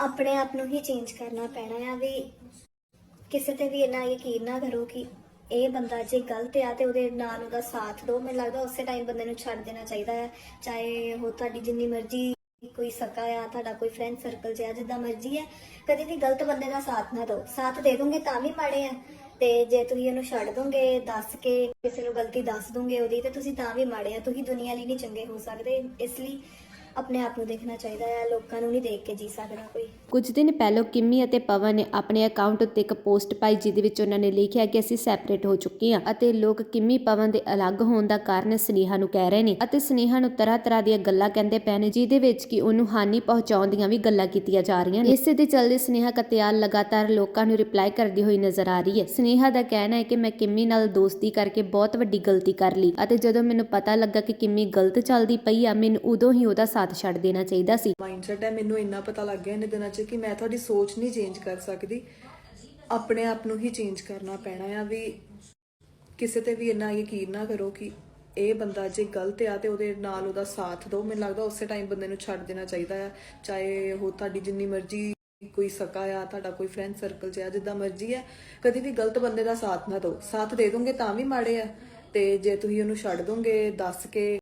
ਆਪਣੇ ਆਪ ਨੂੰ ਹੀ ਚੇਂਜ ਕਰਨਾ ਪੈਣਾ ਆ ਵੀ ਕਿਸੇ ਤੇ ਵੀ ਇੰਨਾ ਯਕੀਨ ਨਾ ਕਰੋ ਕਿ ਇਹ ਬੰਦਾ ਜੇ ਗਲਤ ਆ ਤੇ ਉਹਦੇ ਨਾਲ ਉਹਦਾ ਸਾਥ ਦਿਓ। ਮੈਨੂੰ ਲੱਗਦਾ ਉਸੇ ਟਾਈਮ ਬੰਦੇ ਨੂੰ ਛੱਡ ਦੇਣਾ ਚਾਹੀਦਾ ਹੈ ਚਾਹੇ ਉਹ ਤੁਹਾਡੀ ਜਿੰਨੀ ਮਰਜ਼ੀ ਕੋਈ ਸਕਾ ਆ, ਤੁਹਾਡਾ ਕੋਈ ਫਰੈਂਡ ਸਰਕਲ ਚ ਜਿੱਦਾਂ ਮਰਜ਼ੀ ਹੈ ਕਦੇ ਵੀ ਗਲਤ ਬੰਦੇ ਦਾ ਸਾਥ ਨਾ ਦਿਓ। ਸਾਥ ਦੇ ਦੋਗੇ ਤਾਂ ਵੀ ਮਾੜੇ ਆ। ਤੇ ਜੇ ਤੁਸੀਂ ਉਹਨੂੰ ਛੱਡ ਦੋਗੇ, ਦੱਸ ਕੇ ਕਿਸੇ ਨੂੰ ਗਲਤੀ ਦੱਸ ਦੋਗੇ ਉਹਦੀ, ਤੇ ਤੁਸੀਂ ਤਾਂ ਵੀ ਮਾੜੇ ਆ। ਤੁਸੀਂ ਦੁਨੀਆ ਲਈ ਨਹੀਂ ਚੰਗੇ ਹੋ ਸਕਦੇ। ਇਸ ਲਈ ਆਪਣੇ ਆਪ ਨੂੰ ਦੇਖਣਾ ਚਾਹੀਦਾ ਹੈ, ਲੋਕਾਂ ਨੂੰ ਨਹੀਂ ਦੇਖ ਕੇ ਜੀ ਸਕਦਾ ਕੋਈ। ਕੁਝ ਦਿਨ ਪਹਿਲਾਂ ਕਿੰਮੀ ਅਤੇ ਪਵਨ ਨੇ ਆਪਣੇ ਅਕਾਊਂਟ ਉੱਤੇ ਇੱਕ ਪੋਸਟ ਪਾਈ, ਜਿਹਦੇ ਵਿੱਚ ਉਹਨਾਂ ਨੇ ਲਿਖਿਆ ਕਿ ਅਸੀਂ ਸੈਪਰੇਟ ਹੋ ਚੁੱਕੇ ਹਾਂ ਅਤੇ ਲੋਕ ਕਿੰਮੀ, ਪਵਨ ਦੇ ਅਲੱਗ ਹੋਣ ਦਾ ਕਾਰਨ ਸਨੇਹਾ ਨੂੰ ਕਹਿ ਰਹੇ ਨੇ ਅਤੇ ਸਨੇਹਾ ਨੂੰ ਤਰ੍ਹਾਂ ਤਰ੍ਹਾਂ ਦੀਆਂ ਗੱਲਾਂ ਕਹਿੰਦੇ ਪਏ ਨੇ, ਜਿਹਦੇ ਵਿੱਚ ਕਿ ਉਹਨੂੰ ਹਾਨੀ ਪਹੁੰਚਾਉਣ ਦੀਆਂ ਵੀ ਗੱਲਾਂ ਕੀਤੀਆਂ ਜਾ ਰਹੀਆਂ ਨੇ। ਇਸੇ ਦੇ ਚੱਲਦੇ ਸਨੇਹਾ ਕਤਿਆਲ ਲਗਾਤਾਰ ਲੋਕਾਂ ਨੂੰ ਰਿਪਲਾਈ ਕਰਦੀ ਹੋਈ ਨਜ਼ਰ ਆ ਰਹੀ ਹੈ। ਸਨੇਹਾ ਦਾ ਕਹਿਣਾ ਹੈ ਕਿ ਮੈਂ ਕਿੰਮੀ ਨਾਲ ਦੋਸਤੀ ਕਰਕੇ ਬਹੁਤ ਵੱਡੀ ਗਲਤੀ ਕਰ ਲਈ ਅਤੇ ਜਦੋਂ ਮੈਨੂੰ ਪਤਾ ਲੱਗਾ ਕਿ ਕਿੰਮੀ ਗਲਤ ਚੱਲਦੀ ਪਈ ਆ, ਮੈਨੂੰ ਉਦੋਂ ਹੀ ਉਹਦਾ ਸਾਥ ਛੱਡ ਦੇਣਾ ਚਾਹੀਦਾ ਸੀ। ਮਾਈਂਡਸੈਟ ਹੈ, ਮੈਨੂੰ ਇੰਨਾ ਪਤਾ ਲੱਗ ਗਿਆ ਇਹਨਾਂ ਦਿਨਾਂ 'ਚ ਕਿ ਮੈਂ ਤੁਹਾਡੀ ਸੋਚ ਨਹੀਂ ਚੇਂਜ ਕਰ ਸਕਦੀ। ਆਪਣੇ ਆਪ ਨੂੰ ਹੀ ਚੇਂਜ ਕਰਨਾ ਪੈਣਾ ਆ ਵੀ ਕਿਸੇ ਤੇ ਵੀ ਇੰਨਾ ਯਕੀਨ ਨਾ ਕਰੋ ਕਿ ਇਹ ਬੰਦਾ ਜੇ ਗਲਤ ਆ ਤੇ ਉਹਦੇ ਨਾਲ ਉਹਦਾ ਸਾਥ ਦਿਓ। ਮੈਨੂੰ ਲੱਗਦਾ ਉਸੇ ਟਾਈਮ ਬੰਦੇ ਨੂੰ ਛੱਡ ਦੇਣਾ ਚਾਹੀਦਾ ਆ। ਚਾਹੇ ਉਹ ਤੁਹਾਡੀ ਜਿੰਨੀ ਮਰਜ਼ੀ ਕੋਈ ਸਕਾ ਆ, ਤੁਹਾਡਾ ਕੋਈ ਫਰੈਂਡ ਸਰਕਲ 'ਚ ਆ, ਜਿੱਦਾਂ ਮਰਜ਼ੀ ਹੈ ਕਦੀ ਵੀ ਗਲਤ ਬੰਦੇ ਦਾ ਸਾਥ ਨਾ ਦਿਓ। ਸਾਥ ਦੇ ਦੋਗੇ ਤਾਂ ਵੀ ਮਾੜੇ ਆ। ਤੇ ਜੇ ਤੁਸੀਂ ਉਹਨੂੰ ਛੱਡ ਦੋਗੇ, ਦੱਸ ਕੇ